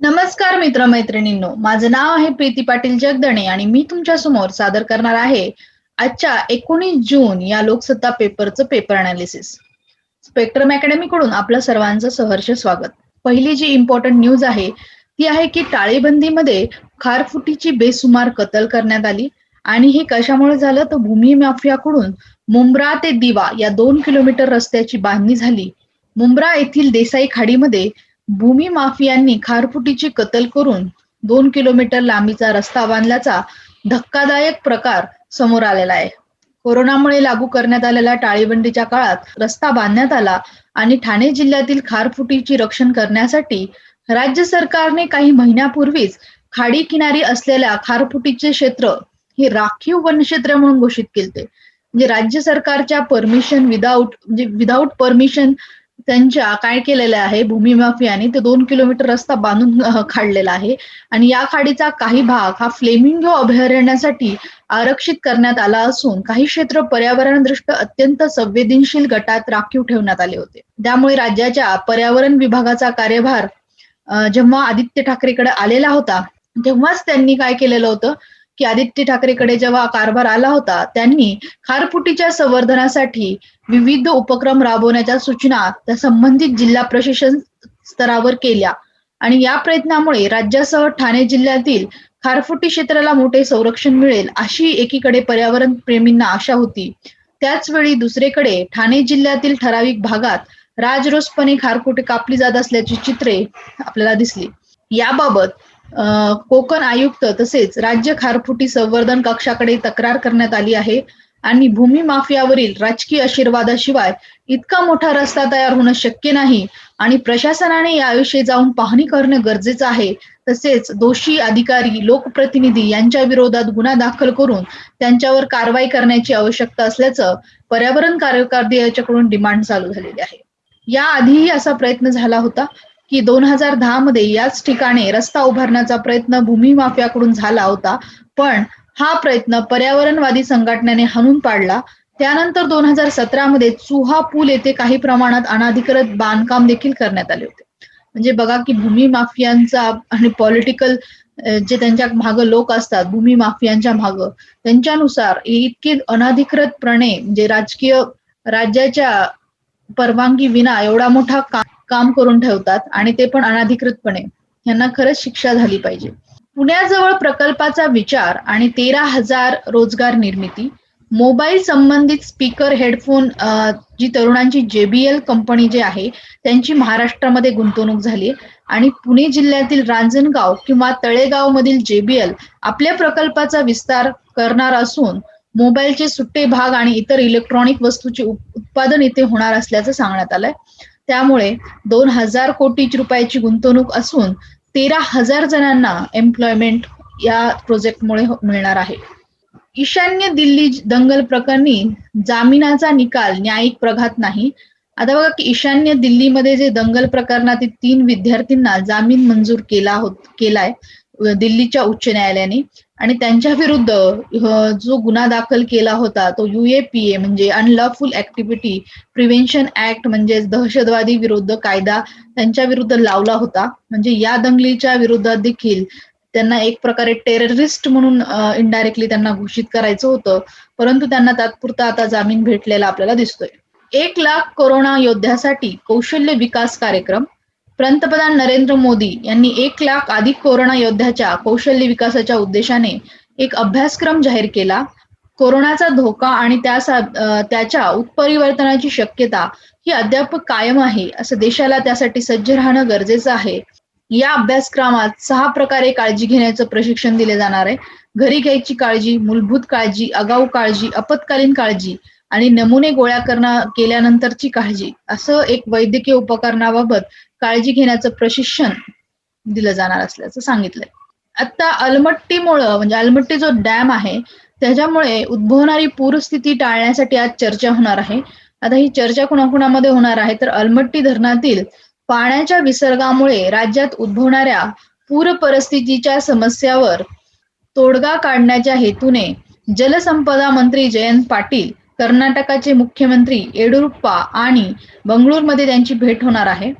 नमस्कार मित्र मैत्रिणींनो माझं नाव आहे प्रीती पाटील जगदणे आणि मी तुमच्यासमोर सादर करणार आहे आजच्या एकोणीस जून या लोकसत्ता पेपरचं पेपर अनालिसिस स्पेक्ट्रम अकॅडमी कडून आपलं सर्वांचं सहर्ष स्वागत. पहिली जी इम्पॉर्टंट न्यूज आहे ती आहे की टाळेबंदीमध्ये खारफुटीची बेसुमार कत्ल करण्यात आली आणि हे कशामुळे झालं? तर भूमी माफियाकडून मुंब्रा ते दिवा या दोन किलोमीटर रस्त्याची बांधणी झाली. मुंब्रा येथील देसाई खाडीमध्ये भूमी माफियांनी खारफुटीची कतल करून दोन किलोमीटर लांबीचा रस्ता बांधल्याचा धक्कादायक प्रकार समोर आलेला आहे. कोरोनामुळे लागू करण्यात आलेल्या टाळेबंदीच्या काळात रस्ता बांधण्यात आला आणि ठाणे जिल्ह्यातील खारफुटीची रक्षण करण्यासाठी राज्य सरकारने काही महिन्यापूर्वीच खाडी किनारी असलेल्या खारफुटीचे क्षेत्र हे राखीव वनक्षेत्र म्हणून घोषित केले म्हणजे राज्य सरकारच्या परमिशन विदाऊट म्हणजे विदाऊट परमिशन त्यांच्या काय केलेलं आहे भूमी माफियाने ते दोन किलोमीटर रस्ता बांधून काढलेला आहे. आणि या खाडीचा काही भाग हा फ्लेमिंगो अभयारण्यासाठी आरक्षित करण्यात आला असून काही क्षेत्र पर्यावरण दृष्ट्या अत्यंत संवेदनशील गटात राखीव ठेवण्यात आले होते. त्यामुळे राज्याच्या पर्यावरण विभागाचा कार्यभार जेव्हा आदित्य ठाकरेकडे आलेला होता तेव्हाच त्यांनी काय केलेलं होतं? की आदित्य ठाकरेकडे जेव्हा कारभार आला होता त्यांनी खारफुटीच्या संवर्धनासाठी विविध उपक्रम राबवण्याच्या सूचना त्या संबंधित जिल्हा प्रशासन स्तरावर केल्या. आणि या प्रयत्नामुळे राज्यासह ठाणे जिल्ह्यातील खारफुटी क्षेत्राला मोठे संरक्षण मिळेल अशी एकीकडे पर्यावरण प्रेमींना आशा होती. त्याच वेळी दुसरीकडे ठाणे जिल्ह्यातील ठराविक भागात राजरोसपणे खारफुटी कापली जात असल्याची चित्रे आपल्याला दिसली. याबाबत कोकण आयुक्त तसेच राज्य खारफुटी संवर्धन कक्षाकडे तक्रार करण्यात आली आहे आणि भूमी माफियावरील राजकीय आशीर्वादाशिवाय इतका मोठा रस्ता तयार होणं शक्य नाही आणि प्रशासनाने याविषयी जाऊन पाहणी करणं गरजेचं आहे. तसेच दोषी अधिकारी लोकप्रतिनिधी यांच्या विरोधात गुन्हा दाखल करून त्यांच्यावर कारवाई करण्याची आवश्यकता असल्याचं पर्यावरण कार्यकारी याच्याकडून डिमांड चालू झालेली आहे. याआधीही असा प्रयत्न झाला होता. की दोन हजार दहा मध्ये याच ठिकाणी रस्ता उभारण्याचा प्रयत्न भूमी माफियाकडून झाला होता. पण हा प्रयत्न पर्यावरणवादी संघटनेने हाणून पाडला. त्यानंतर दोन हजार सतरा मध्ये चुहा पूल येथे काही प्रमाणात अनाधिकृत बांधकाम देखील करण्यात आले होते. म्हणजे बघा की भूमी माफियांचा आणि पॉलिटिकल जे त्यांच्या मागं लोक असतात भूमी माफियांच्या मागं त्यांच्यानुसार इतके अनाधिकृतपणे म्हणजे राजकीय राज्याच्या परवानगी विना एवढा मोठा काम करून ठेवतात आणि ते पण अनाधिकृतपणे. यांना खरंच शिक्षा झाली पाहिजे. पुण्याजवळ प्रकल्पाचा विचार आणि तेरा हजार रोजगार निर्मिती मोबाईल संबंधित स्पीकर हेडफोन जी तरुणांची जेबीएल कंपनी जी आहे त्यांची महाराष्ट्रामध्ये गुंतवणूक झाली आणि पुणे जिल्ह्यातील रांजणगाव किंवा तळेगाव मधील जेबीएल आपल्या प्रकल्पाचा विस्तार करणार असून मोबाईलचे सुट्टे भाग आणि इतर इलेक्ट्रॉनिक वस्तूचे उत्पादन इथे होणार असल्याचं सांगण्यात आलंय. त्यामुळे दोन हजार कोटी रुपयाची गुंतवणूक असून तेरा हजार जणांना एम्प्लॉयमेंट या प्रोजेक्टमुळे हो- मिळणार आहे. ईशान्य दिल्ली दंगल प्रकरणी जामिनाचा निकाल न्यायिक प्रघात नाही. आता बघा की ईशान्य दिल्लीमध्ये जे दंगल प्रकरणातील तीन विद्यार्थ्यांना जामीन मंजूर केला होत केलाय दिल्लीच्या उच्च न्यायालयाने. आणि त्यांच्या विरुद्ध जो गुन्हा दाखल केला होता तो युएपीए म्हणजे अनलॉफुल ऍक्टिव्हिटी प्रिव्हेन्शन ऍक्ट म्हणजे दहशतवादी विरुद्ध कायदा त्यांच्या विरुद्ध लावला होता. म्हणजे या दंगलीच्या विरोधात देखील त्यांना एक प्रकारे टेररिस्ट म्हणून इनडायरेक्टली त्यांना घोषित करायचं होतं. परंतु त्यांना तात्पुरता आता जामीन भेटलेला आपल्याला दिसतोय. एक लाख कोरोना योद्ध्यासाठी कौशल्य विकास कार्यक्रम पंतप्रधान नरेंद्र मोदी यांनी एक लाख अधिक कोरोना योद्ध्याच्या कौशल्य विकासाच्या उद्देशाने एक अभ्यासक्रम जाहीर केला. कोरोनाचा धोका आणि त्याच्या उत्परिवर्तनाची शक्यता ही अद्याप कायम आहे असं देशाला त्यासाठी सज्ज राहणं गरजेचं आहे. या अभ्यासक्रमात सहा प्रकारे काळजी घेण्याचं प्रशिक्षण दिले जाणार आहे. घरी घ्यायची काळजी मूलभूत काळजी आगाऊ काळजी आपत्कालीन काळजी आणि नमुने गोळा करणं केल्यानंतरची काळजी. असं एक वैद्यकीय उपकरणाबाबत काळजी घेण्याचं प्रशिक्षण दिलं जाणार असल्याचं सांगितलंय. आता अलमट्टीमुळं म्हणजे अलमट्टी जो डॅम आहे त्याच्यामुळे उद्भवणारी पूरस्थिती टाळण्यासाठी आज चर्चा होणार आहे. आता ही चर्चा कुणाकुणामध्ये होणार आहे? तर अलमट्टी धरणातील पाण्याच्या विसर्गामुळे राज्यात उद्भवणाऱ्या पूर परिस्थितीच्या समस्यावर तोडगा काढण्याच्या हेतूने जलसंपदा मंत्री जयंत पाटील कर्नाटकाचे मुख्यमंत्री येडुरुप्पा आणि बंगळूरमध्ये त्यांची भेट होणार आहे.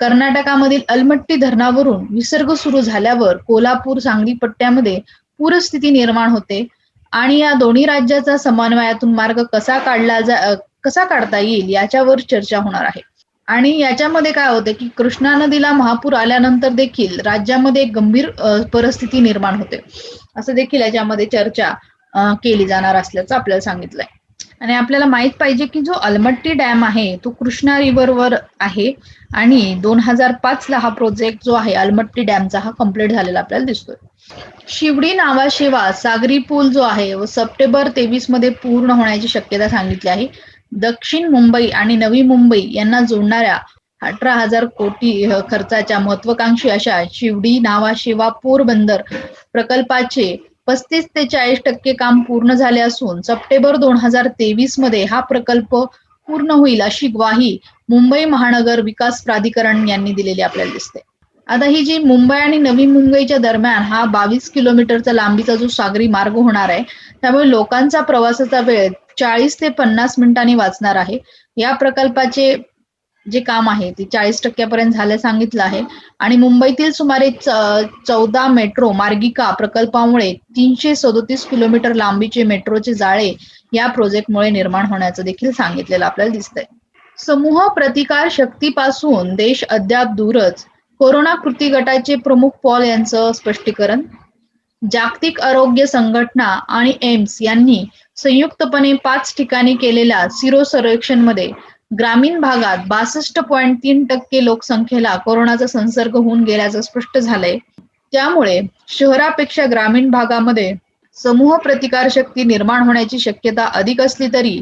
कर्नाटकामधील अलमट्टी धरणावरून विसर्ग सुरू झाल्यावर कोल्हापूर सांगली पट्ट्यामध्ये पूरस्थिती निर्माण होते. आणि या दोन्ही राज्याचा समन्वयातून मार्ग कसा काढला जा कसा काढता येईल याच्यावर चर्चा होणार आहे. आणि याच्यामध्ये काय होते की कृष्णा नदीला महापूर आल्यानंतर देखील राज्यामध्ये एक गंभीर परिस्थिती निर्माण होते. असं देखील याच्यामध्ये चर्चा केली जाणार असल्याचं आपल्याला सांगितलंय. आणि आपल्याला माहीत पाहिजे की जो अलमट्टी डॅम आहे तो कृष्णा रिव्हरवर आहे आणि दोन हजार पाच ला हा प्रोजेक्ट जो आहे अलमट्टी डॅमचा हा कंप्लीट झालेला आपल्याला दिसतोय. शिवडी नावाशिवा सागरी पूल जो आहे व सप्टेंबर तेवीसमध्ये पूर्ण होण्याची शक्यता सांगितली आहे. दक्षिण मुंबई आणि नवी मुंबई यांना जोडणाऱ्या अठरा हजार कोटी खर्चाच्या महत्वाकांक्षी अशा शिवडी नावाशिवा पोरबंदर प्रकल्पाचे पस्तीस ते चाळीस टक्के काम पूर्ण झाले असून सप्टेंबर दोन हजार तेवीसमध्ये हा प्रकल्प पूर्ण होईल अशी ग्वाही मुंबई महानगर विकास प्राधिकरण यांनी दिलेली आपल्याला दिसते. आता ही जी मुंबई आणि नवी मुंबईच्या दरम्यान हा बावीस किलोमीटरचा लांबीचा जो सागरी मार्ग होणार आहे त्यामुळे लोकांचा प्रवासाचा वेळ चाळीस ते पन्नास मिनिटांनी वाचणार आहे. या प्रकल्पाचे जे काम आहे ते चाळीस टक्क्यापर्यंत झालं सांगितलं आहे. आणि मुंबईतील सुमारे चौदा मेट्रो मार्गिका प्रकल्पामुळे तीनशे सदोतीस किलोमीटर लांबीचे मेट्रोचे जाळे या प्रोजेक्टमुळे निर्माण होण्याचं देखील सांगितलेलं आपल्याला दिसतंय. समूह प्रतिकार शक्तीपासून देश अद्याप दूरच. कोरोना कृती गटाचे प्रमुख पॉल यांचं स्पष्टीकरण. जागतिक आरोग्य संघटना आणि एम्स यांनी संयुक्तपणे पाच ठिकाणी केलेल्या सिरो सर्वेक्षणमध्ये ग्रामीण भागात बासष्ट पॉईंट तीन टक्के लोकसंख्येला कोरोनाचा संसर्ग होऊन गेल्याचं स्पष्ट झालंय. त्यामुळे शहरापेक्षा ग्रामीण भागामध्ये समूह प्रतिकार शक्ती निर्माण होण्याची शक्यता अधिक असली तरी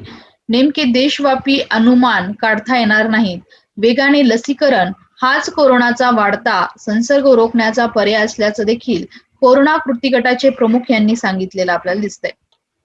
नेमके देशव्यापी अनुमान काढता येणार नाहीत. वेगाने लसीकरण हाच कोरोनाचा वाढता संसर्ग रोखण्याचा पर्याय असल्याचं देखील कोरोना कृती गटाचे प्रमुख यांनी सांगितलेलं आपल्याला दिसतंय.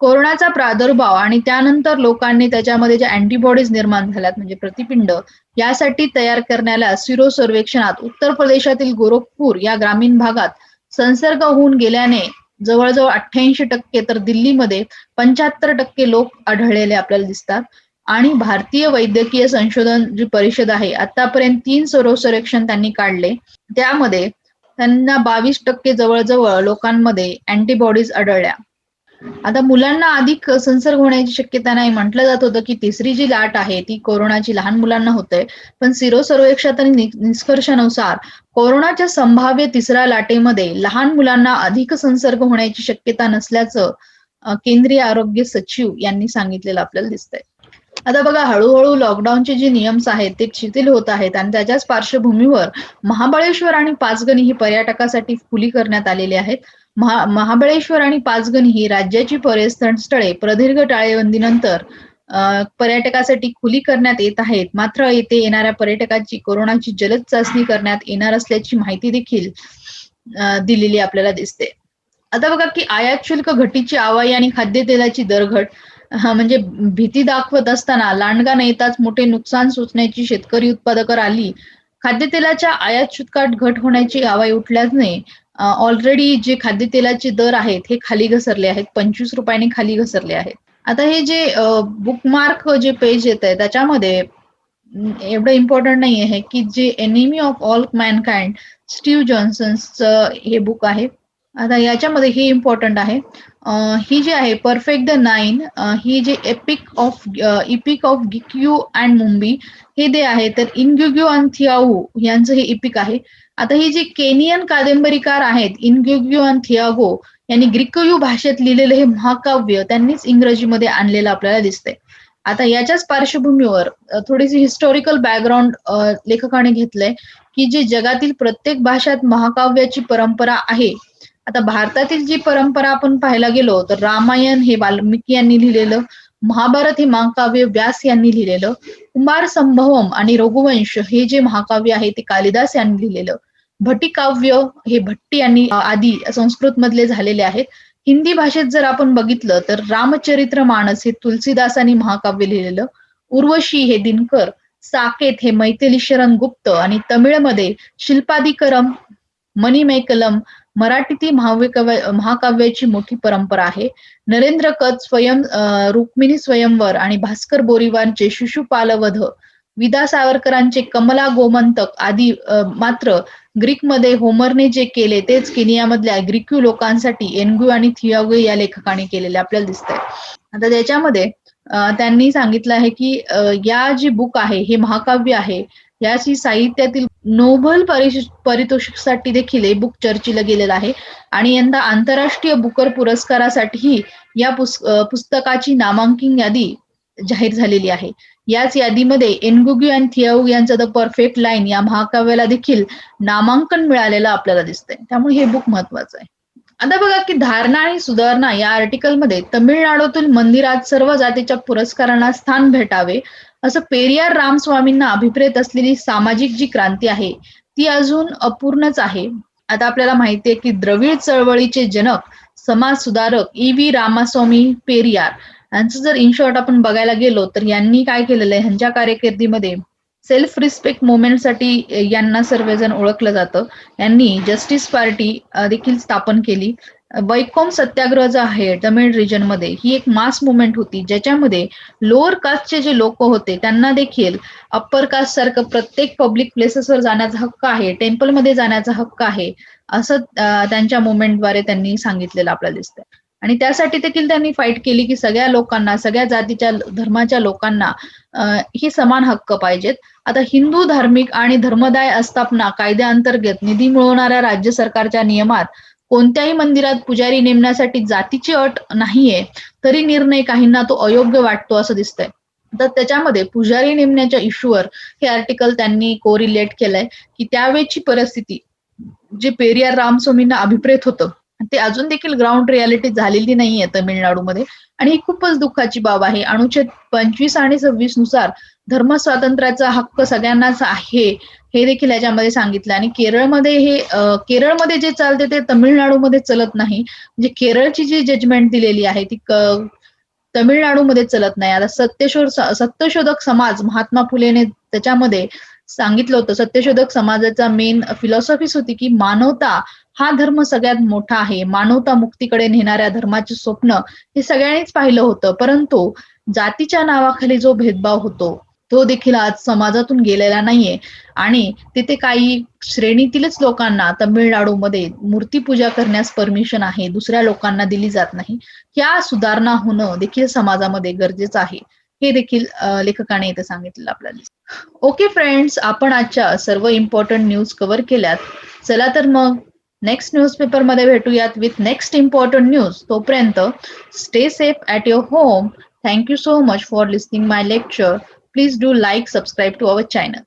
कोरोनाचा प्रादुर्भाव आणि त्यानंतर लोकांनी त्याच्यामध्ये ज्या अँटीबॉडीज निर्माण झाल्यात म्हणजे प्रतिपिंड यासाठी तयार करण्याला सिरो सर्वेक्षणात उत्तर प्रदेशातील गोरखपूर या ग्रामीण भागात संसर्ग होऊन गेल्याने जवळजवळ अठ्ठ्याऐंशी टक्के तर दिल्लीमध्ये पंच्याहत्तर टक्के लोक आढळलेले आपल्याला दिसतात. आणि भारतीय वैद्यकीय संशोधन जी परिषद आहे आतापर्यंत तीन सरो सर्वेक्षण त्यांनी काढले. त्यामध्ये त्यांना बावीस टक्के जवळजवळ लोकांमध्ये अँटीबॉडीज आढळल्या. आता मुलांना अधिक संसर्ग होण्याची शक्यता नाही. म्हटलं जात होतं की तिसरी जी लाट आहे ती कोरोनाची लहान मुलांना होते. पण सिरो सर्वेक्षणात आणि निष्कर्षानुसार कोरोनाच्या संभाव्य तिसऱ्या लाटेमध्ये लहान मुलांना अधिक संसर्ग होण्याची शक्यता नसल्याचं केंद्रीय आरोग्य सचिव यांनी सांगितलेलं आपल्याला दिसतंय. आता बघा हळूहळू लॉकडाऊनचे जे नियम्स आहेत ते शिथिल होत आहेत आणि त्याच्याच पार्श्वभूमीवर महाबळेश्वर आणि पाचगणी ही पर्यटकासाठी खुली करण्यात आलेली आहेत. महा महाबळेश्वर आणि पाचगणी ही राज्याची पर्यटन स्थळे प्रदीर्घ टाळेबंदीनंतर पर्यटकासाठी खुली करण्यात येत आहेत. मात्र येथे येणाऱ्या पर्यटकाची कोरोनाची जलद चाचणी करण्यात येणार असल्याची माहिती देखील दिलेली आपल्याला दिसते. आता बघा की आयात शुल्क घटीची आवाई आणि खाद्यतेलाची दरघट म्हणजे भीती दाखवत असताना लांडगा नेताच मोठे नुकसान सोचण्याची शेतकरी उत्पादकर आली खाद्यतेलाच्या आयात शुल्कात घट होण्याची आवाई उठल्याने ऑलरेडी जे खाद्यतेलाचे दर आहेत हे खाली घसरले आहेत. पंचवीस रुपयाने खाली घसरले आहेत. आता हे जे बुकमार्क जे पेज येत आहे त्याच्यामध्ये एवढं इम्पॉर्टंट नाही आहे की जे enemy of all mankind Steve जॉन्सन्सचं हे बुक आहे. आता याच्यामध्ये हे इम्पॉर्टंट आहे. ही जी आहे परफेक्ट द नाईन ही जे एपिक ऑफ इपिक ऑफ गिक्यू अँड मुंबई हे जे आहे. तर इनग्युग्यू अँड थियाऊ यांचं हे इपिक आहे. आता ही जी केनियन कादंबरीकार आहेत इनग्युग्यू अँड थियागो यांनी ग्रीकयू भाषेत लिहिलेलं हे महाकाव्य त्यांनीच इंग्रजीमध्ये आणलेलं आपल्याला दिसतंय. आता याच्याच पार्श्वभूमीवर थोडीशी हिस्टॉरिकल बॅकग्राऊंड लेखकाने घेतलंय की जे जगातील प्रत्येक भाषात महाकाव्याची परंपरा आहे आता भारतातील जी परंपरा आपण पाहायला गेलो तर रामायण हे वाल्मिकी यांनी लिहिलेलं महाभारत हे महाकाव्य व्यास यांनी लिहिलेलं कुमार संभवम आणि रघुवंश हे जे महाकाव्य आहे ते कालिदास यांनी लिहिलेलं. भट्टिकाव्य हे भट्टी यांनी आदी संस्कृत मधले झालेले आहेत. हिंदी भाषेत जर आपण बघितलं तर रामचरित्र मानस हे तुलसीदासांनी महाकाव्य लिहिलेलं उर्वशी हे दिनकर साकेत हे मैथिली शरण गुप्त आणि तमिळमध्ये शिल्पादिकरम मणिमैकलम मराठीतील महाकाव्य महाकाव्याची मोठी परंपरा आहे. नरेंद्र कत स्वयं रुक्मिणी स्वयंवर आणि भास्कर बोरीवांचे शिशुपालवध विदा सावरकरांचे कमला गोमंतक आदी मात्र ग्रीकमध्ये होमरने जे केले तेच केनियामधल्या ग्रीक्यू लोकांसाठी एनग्यू आणि थियागू या लेखकाने केलेले आपल्याला दिसतंय. आता त्याच्यामध्ये त्यांनी सांगितलं आहे की या जी बुक आहे हे महाकाव्य आहे याची साहित्यातील नोबल परिश- पारितोषिकसाठी देखील हे बुक चर्चेला गेलेलं आहे. आणि यंदा आंतरराष्ट्रीय बुकर पुरस्कारासाठीही या पुस- पुस्तकाची नामांकन यादी जाहीर झालेली आहे. याच यादीमध्ये एनगुग्यू आणि थियाऊ यांचं द परफेक्ट लाईन या महाकाव्याला देखील नामांकन मिळालेलं आपल्याला दिसतंय. त्यामुळे हे बुक महत्वाचं आहे. आता बघा की धारणा आणि सुधारणा या आर्टिकलमध्ये तमिळनाडूतील मंदिरात सर्व जातीच्या पुरस्कारांना स्थान भेटावे असं पेरियार रामस्वामींना अभिप्रेत असलेली सामाजिक जी क्रांती आहे ती अजून अपूर्णच आहे. आता आपल्याला माहिती आहे की द्रविड चळवळीचे जनक समाज सुधारक ई व्ही रामास्वामी पेरियार. यांचं जर इन शॉर्ट आपण बघायला गेलो तर यांनी काय केलेलं आहे? ह्यांच्या कार्यकिर्दीमध्ये सेल्फ रिस्पेक्ट मुवमेंटसाठी यांना सर्वजण ओळखलं जातं. यांनी जस्टिस पार्टी देखील स्थापन केली. वैकोम सत्याग्रह जो आहे तमिळ रिजनमध्ये ही एक मास मुवमेंट होती ज्याच्यामध्ये लोअर कास्टचे जे लोक होते त्यांना देखील अप्पर कास्ट सारखं प्रत्येक पब्लिक प्लेसेसवर जाण्याचा हक्क आहे टेम्पलमध्ये जाण्याचा हक्क आहे असं त्यांच्या मुवमेंटद्वारे त्यांनी सांगितलेलं आपल्याला दिसतंय. आणि त्यासाठी देखील त्यांनी फाईट केली की सगळ्या लोकांना सगळ्या जातीच्या धर्माच्या लोकांना ही समान हक्क पाहिजेत. आता हिंदू धार्मिक आणि धर्मदाय आस्थापना कायद्याअंतर्गत निधी मिळवणाऱ्या राज्य सरकारच्या नियमात कोणत्याही मंदिरात पुजारी नेमण्यासाठी जातीची अट नाहीये तरी निर्णय काहींना तो अयोग्य वाटतो असं दिसतंय. तर त्याच्यामध्ये पुजारी नेमण्याच्या इश्यूवर हे आर्टिकल त्यांनी कोरिलेट केलंय की त्यावेळची परिस्थिती जे पेरियार रामस्वामींना अभिप्रेत होतं ते अजून देखील ग्राउंड रियालिटी झालेली नाहीये तमिळनाडूमध्ये. आणि ही खूपच दुःखाची बाब आहे. अनुच्छेद पंचवीस आणि सव्वीसनुसार धर्म स्वातंत्र्याचा हक्क सगळ्यांनाच आहे हे देखील याच्यामध्ये सांगितलं. आणि केरळमध्ये हे केरळमध्ये जे चालते ते तमिळनाडूमध्ये चलत नाही. म्हणजे केरळची जी जजमेंट दिलेली आहे ती तमिळनाडूमध्ये चलत नाही. आता सत्यशोध सत्यशोधक समाज महात्मा फुलेने त्याच्यामध्ये सांगितलं होतं सत्यशोधक समाजाचा मेन फिलॉसॉफीच होती की मानवता हा धर्म सगळ्यात मोठा आहे. मानवता मुक्तीकडे नेणाऱ्या धर्माचे स्वप्न हे सगळ्यांनीच पाहिलं होतं. परंतु जातीच्या नावाखाली जो भेदभाव होतो तो देखील आज समाजातून गेलेला नाहीये. आणि तिथे काही श्रेणीतीलच लोकांना तमिळनाडूमध्ये मूर्तीपूजा करण्यास परमिशन आहे दुसऱ्या लोकांना दिली जात नाही. या सुधारणा होणं देखील समाजामध्ये गरजेचं आहे. हे देखील लेखकाने इथे सांगितलेलं आपल्याला ओके फ्रेंड्स आपण आजच्या सर्व इम्पॉर्टंट न्यूज कव्हर केल्यात. चला तर मग नेक्स्ट न्यूजपेपरमध्ये भेटूयात विथ नेक्स्ट इम्पॉर्टंट न्यूज तोपर्यंत stay safe at your home thank you so much for listening my lecture Please do like, subscribe to our channel.